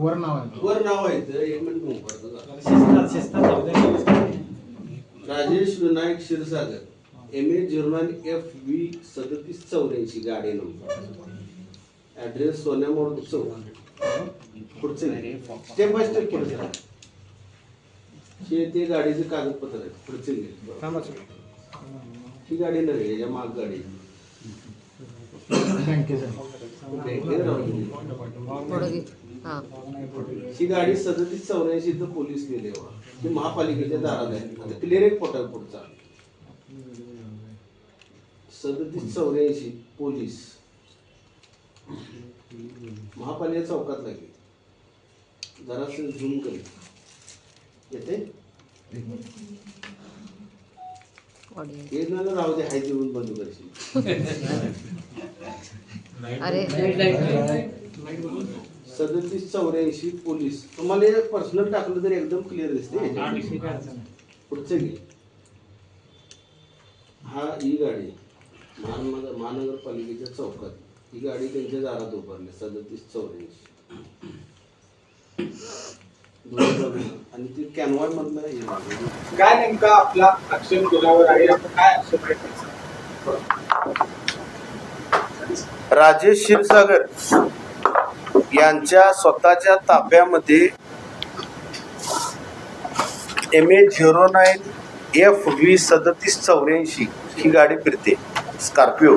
वर नाव आहे वर नाव आहे इथं, एक minute. Rajesh Vinayak Kshirsagar M A nine F V सदतीस चौऱ्याऐंशी गाडी नंबर. ऍड्रेस सोन्यामोड चौक. पुढचे स्टेप बाय स्टेप पुढचे हे ते गाडीचे कागदपत्र आहेत पुढचे. ही गाडी नव्हे याच्या माग गाडी? हे. पुढे घे. हा. ही गाडी सदतीस चौऱ्याऐंशी इथं पोलीस गेले ही महापालिकेच्या दारात आहे. आता क्लिअर एक पोटा पुढचा. सदतीस चौऱ्याऐंशी पोलीस. महापालिका चौकात लागेल. जरासं झूम करेल येते? राहू दे हाय देऊन बंद करशील. अरे. सदतीस चौऱ्याऐंशी पोलीस. तुम्हाला हे पर्सनल टाकलं तर एकदम क्लिअर दिसते. पुढचं घे. हा ही गाडी. महानगर महानगरपालिकेच्या चौकात. ही गाडी त्यांच्या दारात उभारली. सदतीस चौऱ्याऐंशी. आणि ती कॅनवाय मधलं. काय नेमका आपला केल्यावर आहे? आपण काय त्याचा? राजेश क्षीरसागर. यांच्या स्वतःच्या ताब्यामध्ये M A zero nine F V सदतीस चौऱ्याऐंशी ही गाडी फिरते. स्कॉर्पिओ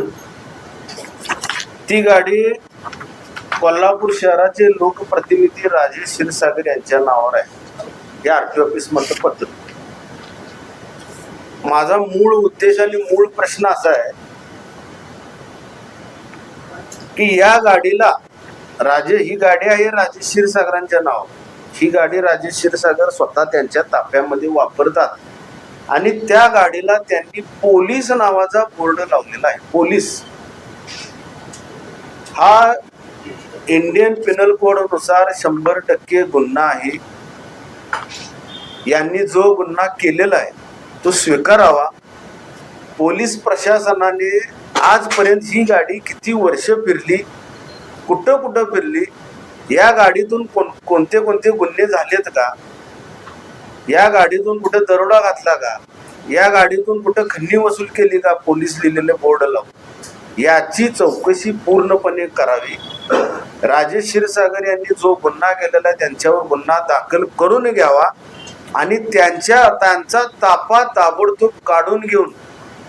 ती गाडी कोल्हापूर शहराचे लोकप्रतिनिधी राजेश क्षीरसागर यांच्या नावावर आहे. हे आर टी ऑफिस मधलं पत्र माझा मूळ उद्देश आणि मूळ प्रश्न असा आहे की या गाडीला राजे ही गाडी आहे राजेश क्षीरसागरांच्या नाव. ही गाडी राजेश क्षीरसागर स्वतः त्यांच्या ताफ्यामध्ये वापरतात. आणि त्या गाडीला त्यांनी पोलीस नावाचा बोर्ड लावलेला आहे. पोलीस. हा इंडियन पिनल कोडनुसार शंभर टक्के गुन्हा आहे. यांनी जो गुन्हा केलेला आहे तो स्वीकारावा. पोलीस प्रशासनाने आजपर्यंत ही गाडी किती वर्ष फिरली कुठं कुठं फिरली? या गाडीतून कोण कोणते कोणते गुन्हे झालेत का? या गाडीतून कुठं दरोडा घातला का? या गाडीतून कुठं खंडी वसूल केली का? पोलीस लिहिलेले बोर्ड लावून. याची चौकशी पूर्णपणे करावी. राजेश क्षीरसागर यांनी जो गुन्हा केलेला आहे त्यांच्यावर गुन्हा दाखल करून घ्यावा आणि त्यांच्या त्यांचा तापा ताबडतोब काढून घेऊन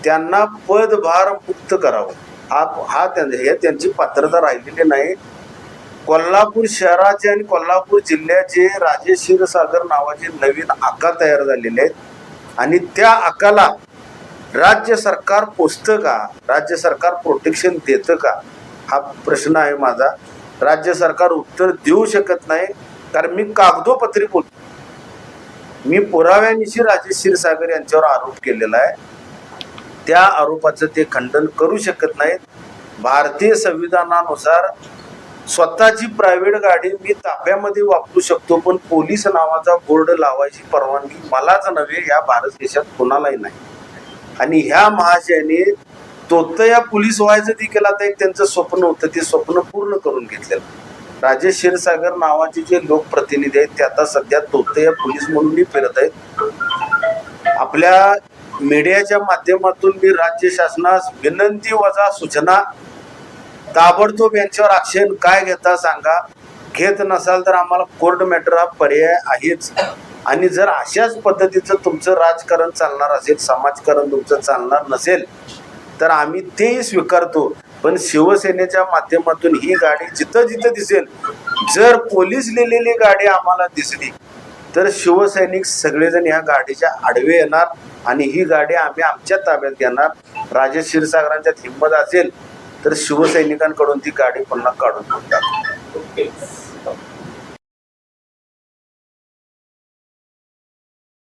त्यांना पदभार मुक्त करावं. हा हा त्यां- हे त्यांची पात्रता राहिलेली नाही. कोल्हापूर शहराचे आणि कोल्हापूर जिल्ह्याचे राजेश क्षीरसागर नावाचे नवीन आका तयार झालेले आहेत. आणि त्या आकाला राज्य सरकार पोचतं का? राज्य सरकार प्रोटेक्शन देतं का? हा प्रश्न आहे माझा. राज्य सरकार उत्तर देऊ शकत नाही कारण मी कागदोपत्री बोलतो. मी पुराव्यानिशी राजेश क्षीरसागर यांच्यावर आरोप केलेला आहे. त्या आरोपाचं ते खंडन करू शकत नाहीत. भारतीय संविधानानुसार स्वतःची प्रायव्हेट गाडी मी ताफ्यामध्ये वापरू शकतो पण पोलीस नावाचा बोर्ड लावायची परवानगी मलाच नव्हे या भारत देशात कोणालाही नाही. आणि ह्या महाशयाने तोतया पोलीस व्हायचं देखील आता एक त्यांचं स्वप्न होतं ते स्वप्न पूर्ण करून घेतलेलं. राजेश क्षीरसागर नावाचे जे लोकप्रतिनिधी आहेत ते आता सध्या तोतया पोलीस म्हणूनही फिरत आहेत. आपल्या मीडियाच्या माध्यमातून मी राज्य शासनास विनंती वजा सूचना ताबडतोब यांच्यावर आक्षेप काय घेता सांगा. घेत नसाल तर आम्हाला कोर्ट मॅटर हा पर्याय आहेच. आणि जर अशाच पद्धतीचं तुमचं राजकारण चालणार असेल समाजकारण तुमचं चालणार नसेल तर आम्ही तेही स्वीकारतो. पण शिवसेनेच्या माध्यमातून ही गाडी जिथं जिथं दिसेल जर पोलीस लिहिलेली गाडी आम्हाला दिसली तर शिवसैनिक सगळेजण ह्या गाडीच्या आडवे येणार आणि ही गाडी आम्ही आमच्या ताब्यात घेणार. राजेश क्षीरसागरांच्यात हिंमत असेल तर शिवसैनिकांकडून ती गाडी पुन्हा काढून घेऊन